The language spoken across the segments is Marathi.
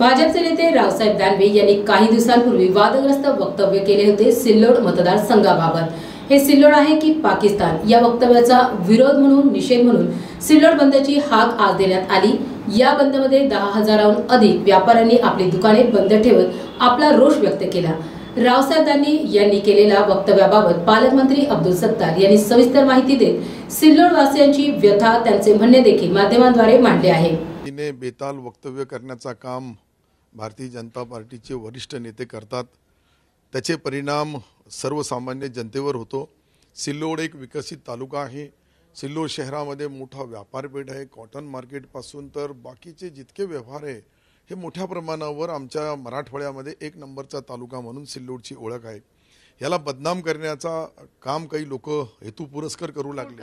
भाजपचे नेते रावसाहेब दानवे यांनी काही दिवसांपूर्वी वादग्रस्त वक्तव्य केले होते सिल्लोड मतदारसंघाबाबत हे सिल्लोड आहे की पाकिस्तान? या वक्तव्याचा विरोध म्हणून निषेध म्हणून सिल्लोड बंदची हाक आज देण्यात आली. या बंदमध्ये दहा हजाराहून अधिक व्यापाऱ्यांनी आपली दुकाने बंद ठेवत आपला रोष व्यक्त केला. रावसाहेब दानवे यांनी केलेल्या वक्तव्याबाबत पालकमंत्री अब्दुल सत्तार यांनी सविस्तर माहिती देत सिल्लोड वासियांची व्यथा त्यांचे म्हणणे देखील माध्यमांद्वारे मांडले आहे. तिने बेताल वक्तव्य करण्याचा काम भारतीय जनता पार्टीचे वरिष्ठ नेते करतात. त्याचे परिणाम सर्वसामान्य जनतेवर होतो. सिल्लोड एक विकसित तालुका आहे. सिल्लोड शहरामध्ये मोठा व्यापारपेठ आहे. कॉटन मार्केटपासून तर बाकीचे जितके व्यवहार आहे हे मोठ्या प्रमाणावर आमच्या मराठवाड्यामध्ये एक नंबरचा तालुका म्हणून सिल्लोडची ओळख आहे. याला बदनाम करण्याचा काम काही लोक हेतू पुरस्कार करू लागले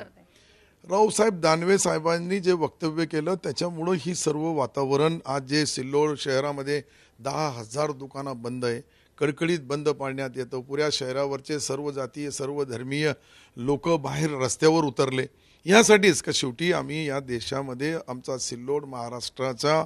रावसाहेब दानवे साहेबांनी जे वक्तव्य केलं त्याच्यामुळं ही सर्व वातावरण आज जे सिल्लोड शहरामध्ये दहा हजार दुकानं बंद आहे कडकडीत बंद पाडण्यात येतं. पुऱ्या शहरावरचे सर्व जातीय सर्व धर्मीय लोक बाहेर रस्त्यावर उतरले. यासाठीच का शेवटी आम्ही या देशामध्ये आमचा सिल्लोड महाराष्ट्राचा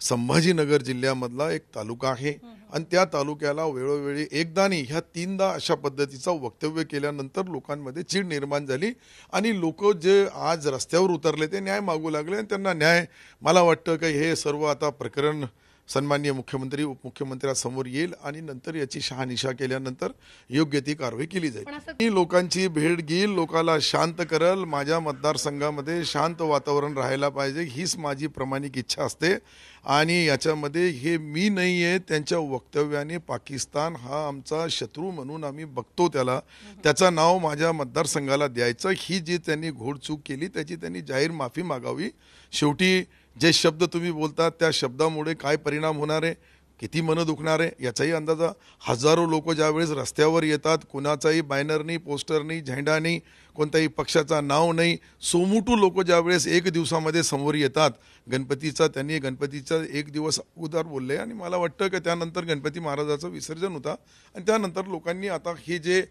संभाजीनगर जिल्ह्यामधला एक तालुका आहे. आणि त्या तालुक्याला वेळोवेळी एकदा नाही ह्या तीनदा अशा पद्धतीचं वक्तव्य केल्यानंतर लोकांमध्ये चीड निर्माण झाली. आणि लोक जे आज रस्त्यावर उतरले ते न्याय मागू लागले आणि त्यांना न्याय मला वाटतं की हे सर्व आता प्रकरण सन्माननीय मुख्यमंत्री उपमुख्यमंत्र्यासमोर येईल आणि नंतर याची शहानिशा केल्यानंतर योग्य ती कारवाई केली जाईल. मी लोकांची भेट घेईल लोकाला शांत करल माझ्या मतदारसंघामध्ये शांत वातावरण राहायला पाहिजे हीच माझी प्रामाणिक इच्छा असते. आणि याच्यामध्ये हे मी नाही आहे त्यांच्या वक्तव्याने पाकिस्तान हा आमचा शत्रू म्हणून आम्ही बघतो त्याला. त्याचं नाव माझ्या मतदारसंघाला द्यायचं ही जी त्यांनी घोडचूक केली त्याची त्यांनी जाहीर माफी मागावी. शेवटी जे शब्द तुम्ही बोलतात त्या शब्दामुळे काय परिणाम होणार आहे किती मनं दुखणार आहे याचाही अंदाजा हजारो लोक ज्यावेळेस रस्त्यावर येतात कुणाचाही बॅनर नाही पोस्टर नाही झेंडा नाही कोणत्याही पक्षाचा नाव नाही सोमुटू लोक ज्यावेळेस एक दिवसामध्ये समोर येतात गणपतीचा त्यांनी गणपतीचा एक दिवस उदार बोलले आणि मला वाटतं की त्यानंतर गणपती महाराजाचं विसर्जन होता आणि त्यानंतर लोकांनी आता हे जे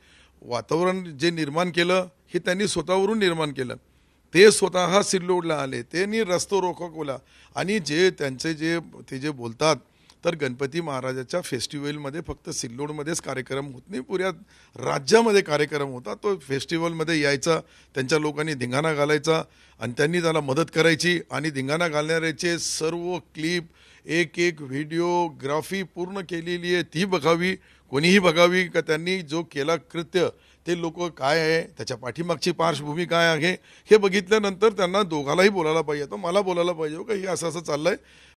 वातावरण जे निर्माण केलं हे त्यांनी स्वतःवरून निर्माण केलं. ते स्वतः सिल्लोडला आले त्यांनी रस्तो रोखवला आणि जे त्यांचे जे ते जे बोलतात तर गणपती महाराजाच्या फेस्टिवलमध्ये फक्त सिल्लोडमध्येच कार्यक्रम होत नाही पुऱ्या राज्यामध्ये कार्यक्रम होता. तो फेस्टिवलमध्ये यायचा त्यांच्या लोकांनी धिंगाणा घालायचा आणि त्यांनी त्याला मदत करायची आणि धिंगाणा घालणाऱ्याचे सर्व क्लिप एक एक व्हिडिओग्राफी पूर्ण केलेली आहे ती बघावी कोणीही बघावी का त्यांनी जो केला कृत्य ते लोक काय आहे त्याच्या पाठीमागची पार्श्वभूमी काय आहे हे बघितल्यानंतर त्यांना दोघालाही बोलायला पाहिजे. तो मला बोलायला पाहिजे हो का? हे असं असं चाललंय.